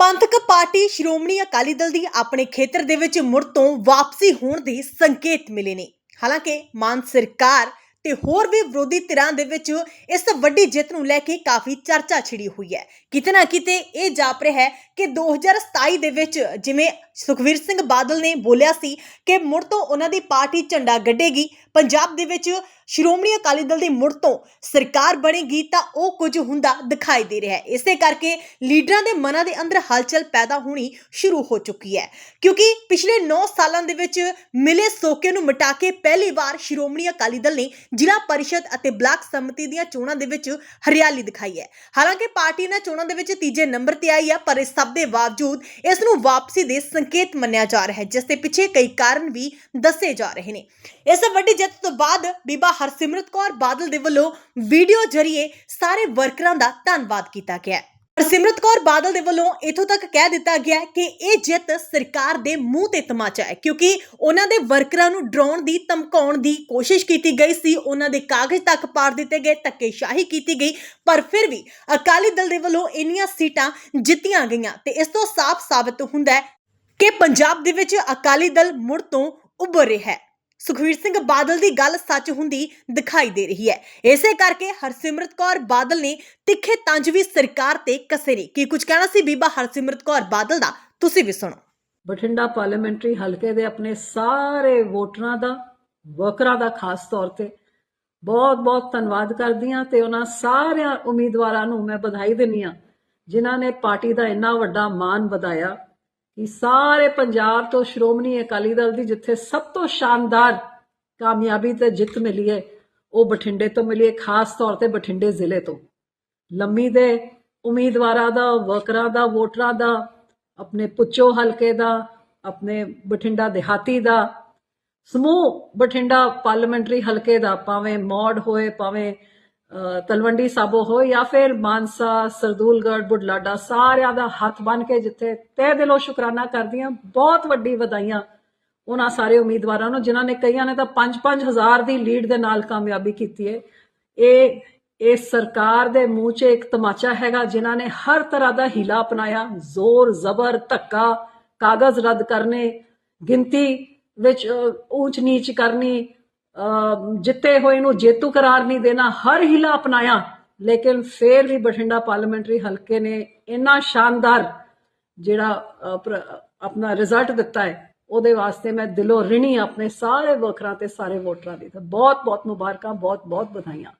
ਪੰਥਕ ਪਾਰਟੀ ਸ਼੍ਰੋਮਣੀ ਅਕਾਲੀ ਦਲ ਦੀ ਆਪਣੇ ਖੇਤਰ ਦੇ ਵਿੱਚ ਮੁੜ ਤੋਂ ਵਾਪਸੀ ਹੋਣ ਦੇ ਸੰਕੇਤ ਮਿਲੇ ਨੇ। ਹਾਲਾਂਕਿ ਮਾਨ ਸਰਕਾਰ ਤੇ ਹੋਰ ਵੀ ਵਿਰੋਧੀ ਧਿਰਾਂ ਦੇ ਵਿੱਚ ਇਸ ਵੱਡੀ ਜਿੱਤ ਨੂੰ ਲੈ ਕੇ ਕਾਫੀ ਚਰਚਾ ਛਿੜੀ ਹੋਈ ਹੈ। ਕਿਤੇ ਨਾ ਕਿਤੇ ਇਹ ਜਾਪ ਰਿਹਾ ਹੈ ਕਿ 2027 ਦੇ ਵਿੱਚ ਜਿਵੇਂ ਸੁਖਵੀਰ ਸਿੰਘ ਬਾਦਲ ਨੇ ਬੋਲਿਆ ਸੀ ਕਿ ਮੁੜ ਤੋਂ ਉਹਨਾਂ ਦੀ ਪਾਰਟੀ ਝੰਡਾ ਗੱਡੇਗੀ, ਪੰਜਾਬ ਦੇ ਵਿੱਚ ਸ਼੍ਰੋਮਣੀ ਅਕਾਲੀ ਦਲ ਦੀ ਮੁੜ ਤੋਂ ਸਰਕਾਰ ਬਣੇਗੀ ਤਾਂ ਉਹ ਕੁਝ ਹੁੰਦਾ ਦਿਖਾਈ ਦੇ ਰਿਹਾ ਹੈ। ਇਸੇ ਕਰਕੇ ਲੀਡਰਾਂ ਦੇ ਮਨਾਂ ਦੇ ਅੰਦਰ ਹਲਚਲ ਪੈਦਾ ਹੋਣੀ ਸ਼ੁਰੂ ਹੋ ਚੁੱਕੀ ਹੈ। ਕਿਉਂਕਿ ਪਿਛਲੇ 9 ਸਾਲਾਂ ਦੇ ਵਿੱਚ ਮਿਲੇ ਸੋਕੇ ਨੂੰ ਮਿਟਾ ਕੇ ਪਹਿਲੀ ਵਾਰ ਸ਼੍ਰੋਮਣੀ ਅਕਾਲੀ ਦਲ ਨੇ ਜ਼ਿਲ੍ਹਾ ਪਰਿਸ਼ਦ ਅਤੇ ਬਲਾਕ ਸਮਿਤੀ ਦੀਆਂ ਚੋਣਾਂ ਦੇ ਵਿੱਚ ਹਰਿਆਲੀ ਦਿਖਾਈ ਹੈ। ਹਾਲਾਂਕਿ ਪਾਰਟੀ ਇਹਨਾਂ ਚੋਣਾਂ ਦੇ ਵਿੱਚ ਤੀਜੇ ਨੰਬਰ ਤੇ ਆਈ ਹੈ ਪਰ ਇਸ ਸਭ ਦੇ ਬਾਵਜੂਦ ਇਸ ਨੂੰ ਵਾਪਸੀ ਦੇ ਸੰਕੇਤ ਮੰਨਿਆ ਜਾ ਰਿਹਾ ਹੈ, ਜਿਸ ਦੇ ਪਿੱਛੇ ਕਈ ਕਾਰਨ ਵੀ ਦੱਸੇ ਜਾ ਰਹੇ ਨੇ। ਇਸ ਵੱਡੀ ਜਿੱਤ ਤੋਂ ਬਾਅਦ ਬੀਬਾ ਹਰਸਿਮਰਤ ਕੌਰ ਬਾਦਲ ਦੇ ਵੱਲੋਂ ਵੀਡੀਓ ਜ਼ਰੀਏ ਸਾਰੇ ਵਰਕਰਾਂ ਦਾ ਧੰਨਵਾਦ ਕੀਤਾ ਗਿਆ ਹੈ। ਹਰਸਿਮਰਤ ਕੌਰ ਬਾਦਲ ਦੇ ਵੱਲੋਂ ਇਥੋਂ ਤੱਕ ਕਹਿ ਦਿੱਤਾ ਗਿਆ ਕਿ ਇਹ ਜਿੱਤ ਸਰਕਾਰ ਦੇ ਮੂੰਹ ਤੇ ਤਮਾਚਾ ਹੈ, ਕਿਉਂਕਿ ਉਹਨਾਂ ਦੇ ਵਰਕਰਾਂ ਨੂੰ ਡਰਾਉਣ ਦੀ, ਧਮਕਾਉਣ ਦੀ ਕੋਸ਼ਿਸ਼ ਕੀਤੀ ਗਈ ਸੀ, ਉਹਨਾਂ ਦੇ ਕਾਗਜ਼ ਤੱਕ ਪਾੜ ਦਿੱਤੇ ਗਏ, ਧੱਕੇਸ਼ਾਹੀ ਕੀਤੀ ਗਈ, ਪਰ ਫਿਰ ਵੀ ਅਕਾਲੀ ਦਲ ਦੇ ਵੱਲੋਂ ਇੰਨੀਆਂ ਸੀਟਾਂ ਜਿੱਤੀਆਂ ਗਈਆਂ ਤੇ ਇਸ ਤੋਂ ਸਾਫ਼ ਸਾਬਤ ਹੁੰਦਾ ਹੈ ਕਿ ਪੰਜਾਬ ਦੇ ਵਿੱਚ ਅਕਾਲੀ ਦਲ ਮੁੜ ਤੋਂ ਉੱਭਰ ਰਿਹਾ ਹੈ। ਸੁਖਵੀਰ ਸਿੰਘ ਬਾਦਲ ਦੀ ਗੱਲ ਸੱਚ ਹੁੰਦੀ ਦਿਖਾਈ ਦੇ ਰਹੀ ਹੈ। ਇਸੇ ਕਰਕੇ ਹਰਸਿਮਰਤ ਕੌਰ ਬਾਦਲ ਨੇ ਤਿੱਖੇ ਤੰਜ ਵੀ ਸਰਕਾਰ ਤੇ ਕਸੇ ਨੇ ਕੀ ਕੁਝ ਕਹਿਣਾ ਸੀ ਬੀਬਾ ਹਰਸਿਮਰਤ ਕੌਰ ਬਾਦਲ ਦਾ? ਤੁਸੀਂ ਵੀ ਸੁਣੋ। ਬਠਿੰਡਾ ਪਾਰਲੀਮੈਂਟਰੀ ਹਲਕੇ ਦੇ ਆਪਣੇ ਸਾਰੇ ਵੋਟਰਾਂ ਦਾ ਵਰਕਰਾਂ ਦਾ ਖਾਸ ਤੌਰ ਤੇ ਬਹੁਤ ਬਹੁਤ ਧੰਨਵਾਦ ਕਰਦੀ ਹਾਂ ਤੇ ਉਹਨਾਂ ਸਾਰਿਆਂ ਉਮੀਦਵਾਰਾਂ ਨੂੰ ਮੈਂ ਵਧਾਈ ਦਿੰਦੀ ਹਾਂ, ਜਿਨ੍ਹਾਂ ਨੇ ਪਾਰਟੀ ਦਾ ਇੰਨਾ ਵੱਡਾ ਮਾਣ ਵਧਾਇਆ। ਕਿ ਸਾਰੇ ਪੰਜਾਬ ਤੋਂ ਸ਼੍ਰੋਮਣੀ ਅਕਾਲੀ ਦਲ ਦੀ ਜਿੱਥੇ ਸਭ ਤੋਂ ਸ਼ਾਨਦਾਰ ਕਾਮਯਾਬੀ ਤੇ ਜਿੱਤ ਮਿਲੀ ਹੈ, ਉਹ ਬਠਿੰਡੇ ਤੋਂ ਮਿਲੀ ਹੈ, ਖਾਸ ਤੌਰ ਤੇ ਬਠਿੰਡੇ ਜ਼ਿਲ੍ਹੇ ਤੋਂ। ਲੰਮੀ ਦੇ ਉਮੀਦਵਾਰਾਂ ਦਾ, ਵਰਕਰਾਂ ਦਾ, ਵੋਟਰਾਂ ਦਾ, ਆਪਣੇ ਪੁੱਚੋ ਹਲਕੇ ਦਾ, ਆਪਣੇ ਬਠਿੰਡਾ ਦਿਹਾਤੀ ਦਾ, ਸਮੂਹ ਬਠਿੰਡਾ ਪਾਰਲੀਮੈਂਟਰੀ ਹਲਕੇ ਦਾ, ਭਾਵੇਂ ਮੌੜ ਹੋਏ, ਭਾਵੇਂ ਤਲਵੰਡੀ ਸਾਬੋ ਹੋਏ ਜਾਂ ਫਿਰ ਮਾਨਸਾ ਸਰਦੂਲਗੜ੍ਹ ਬੁਢਲਾਡਾ ਸਾਰਿਆਂ ਦਾ ਹੱਥ ਬੰਨ ਕੇ ਜਿੱਥੇ ਤਹਿ ਦਿਲੋਂ ਸ਼ੁਕਰਾਨਾ ਕਰਦੀਆਂ ਬਹੁਤ ਵੱਡੀ ਵਧਾਈਆਂ ਉਹਨਾਂ ਸਾਰੇ ਉਮੀਦਵਾਰਾਂ ਨੂੰ ਜਿਨ੍ਹਾਂ ਨੇ ਕਈਆਂ ਨੇ ਤਾਂ 5-5000 ਦੀ ਲੀਡ ਦੇ ਨਾਲ ਕਾਮਯਾਬੀ ਕੀਤੀ ਹੈ ਇਹ ਇਹ ਸਰਕਾਰ ਦੇ ਮੂੰਹ 'ਚ ਇੱਕ ਤਮਾਚਾ ਹੈਗਾ ਜਿਨ੍ਹਾਂ ਨੇ ਹਰ ਤਰ੍ਹਾਂ ਦਾ ਹੀਲਾ ਅਪਣਾਇਆ ਜ਼ੋਰ ਜ਼ਬਰ ਧੱਕਾ ਕਾਗਜ਼ ਰੱਦ ਕਰਨੇ ਗਿਣਤੀ ਵਿੱਚ ਅ, ਊਚ ਨੀਚ ਕਰਨੀ ਜਿੱਤੇ ਹੋਏ ਨੂੰ ਜੇਤੂ ਕਰਾਰ ਨਹੀਂ ਦੇਣਾ, ਹਰ ਹੀਲਾ ਅਪਣਾਇਆ। ਲੇਕਿਨ ਫੇਰ ਵੀ ਬਠਿੰਡਾ ਪਾਰਲੀਮੈਂਟਰੀ ਹਲਕੇ ਨੇ ਇੰਨਾ ਸ਼ਾਨਦਾਰ ਜਿਹੜਾ ਆਪਣਾ ਰਿਜ਼ਲਟ ਦਿੱਤਾ ਹੈ, ਉਹਦੇ ਵਾਸਤੇ ਮੈਂ ਦਿਲੋਂ ਰਿਣੀ ਆਪਣੇ ਸਾਰੇ ਵਰਕਰਾਂ ਤੇ ਸਾਰੇ ਵੋਟਰਾਂ ਦੀ ਤਾਂ ਬਹੁਤ ਬਹੁਤ ਮੁਬਾਰਕਾਂ ਬਹੁਤ ਬਹੁਤ ਵਧਾਈਆਂ।